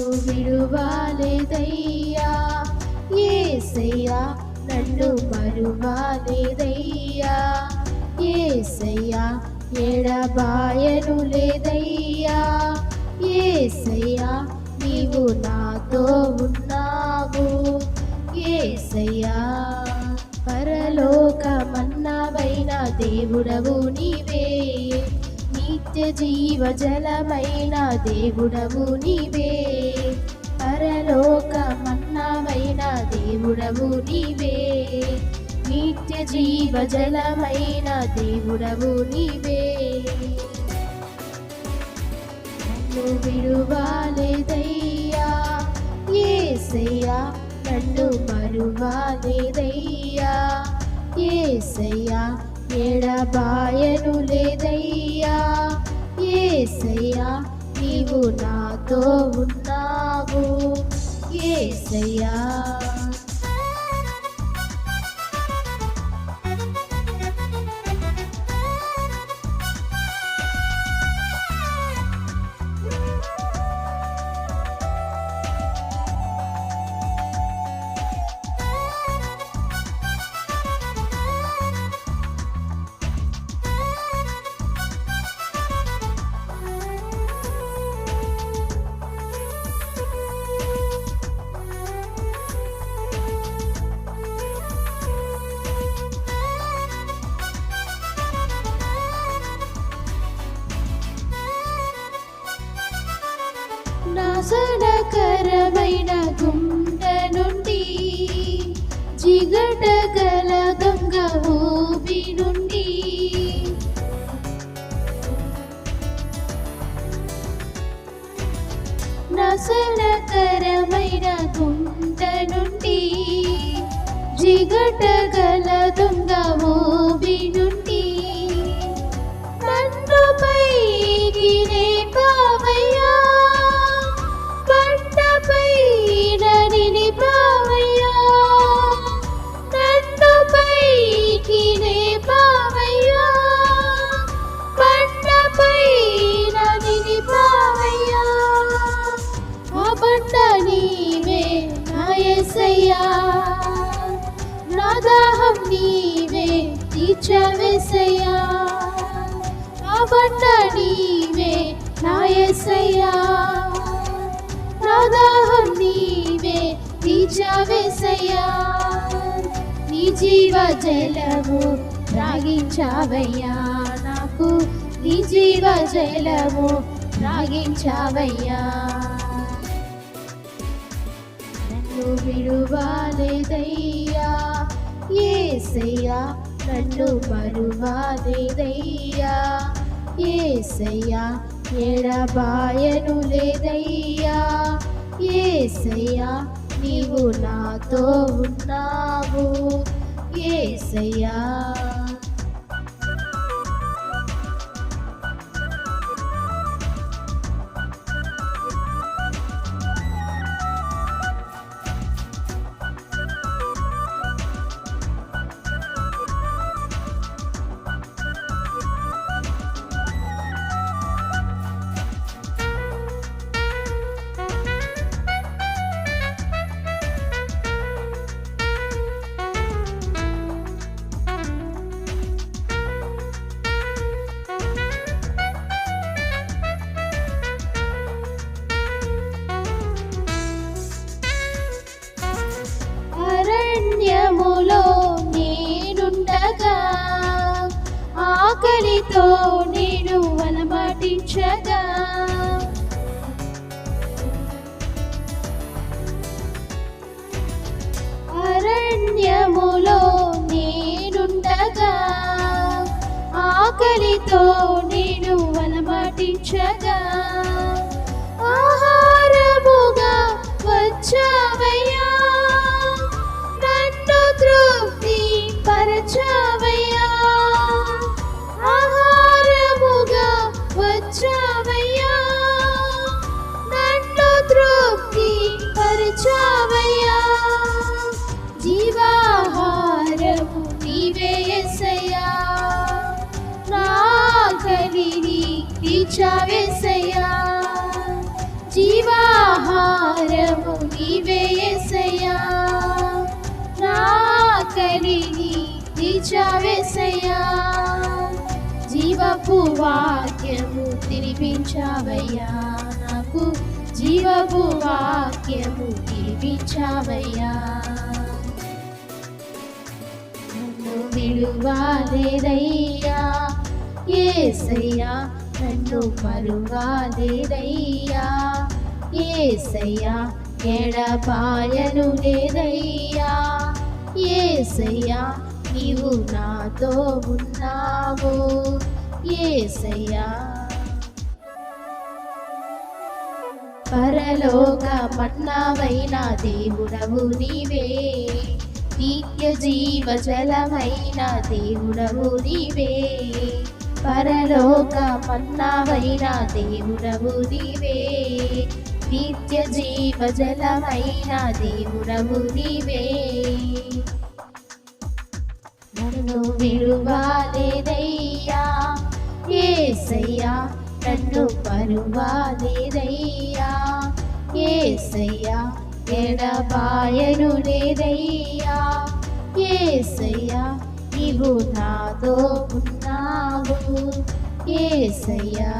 నన్ను విడువాలేదయ్యా ఏసయ్యా నన్ను మరువాలేదయ్యా ఏసయ్యా ఎడబాయను లేదయ్యా ఏసయ్యా నీవు నాతో ఉన్నావు. ఏసయ్యా పరలోకమన్నవైన దేవుడవు నీవే. నిత్య జీవ జలమైన దేవుడవు నీవే. పరలోకమన్నవైన దేవుడవు నీవే. నిత్య జీవ జలమైన దేవుడవు నీవే. నన్ను విడువాలేదయ్యా ఏసయ్యా నన్ను మరువాలేదయ్యా ఏసయ్యా ఎడబాయను లేదయ్యా ఏసయ్యా నీవు నాతో ఉన్నావు ఏసయ్యా. నాశనకరమైన గుండ నుండి జిగటగల దొంగ ఊబి నుండి. నాశనకరమైన గుండ నుండి జిగటగల దొంగ ఊబి నుండి. నా నా దాహం నీవే తీర్చవేసయ్యా. ఆ బండ నీవే నా యేసయ్యా నా దాహం నీవే తీర్చవేసయ్యా. నీ జీవ జలము రాగించావయ్యా నాకు నీ జీవ జలము రాగించావయ్యా నన్ను విడువాలేదయ్యా. ఏసయ్యా నన్ను మరువాలేదయ్యా. ఏసయ్యా ఎడబాయను లేదయ్యా. ఏసయ్యా నీవు నాతో ఉన్నావు. ఏసయ్యా. వలమటించగా అరణ్యములో నేనుండగా ఆకలితో నేను వలమటించగా ఆహారముగా వచ్చావయ్యా. నన్ను తృప్తి పరచా ఆకలిని తీర్చావేసయ్యా జీవాహారము ఆహారము నీవే తీర్చావేసయ్యా జీవపు వాక్యము తినిపించావయ్యా. నాకు జీవపు వాక్యము తినిపించావయ్యా. నన్ను విడువాలేదయ్యా. ఏసయ్యా నన్ను మరువాలేదయ్యా ఏసయ్యా ఎడపాయను లేదయ్యా. ఏసయ్యా నీవు నాతో ఉన్నావు. ఏసయ్యా పరలోక మన్నావైన దేవుడవు నీవే. నిత్య జీవ జలమైన దేవుడవు నీవే. పరలోక మన్నావైన దేవుడవు నీవే. నిత్య జీవ జలమైన దేవుడవు నీవే. నన్ను విడువాలేదయ్యా ఏసయ్యా నన్ను పరువాలేదయ్యా ఏసయ్యా ఎడబాయను లేదయ్యా ఏసయ్యా నీవు నాతో ఉన్న ఏసయ్యా.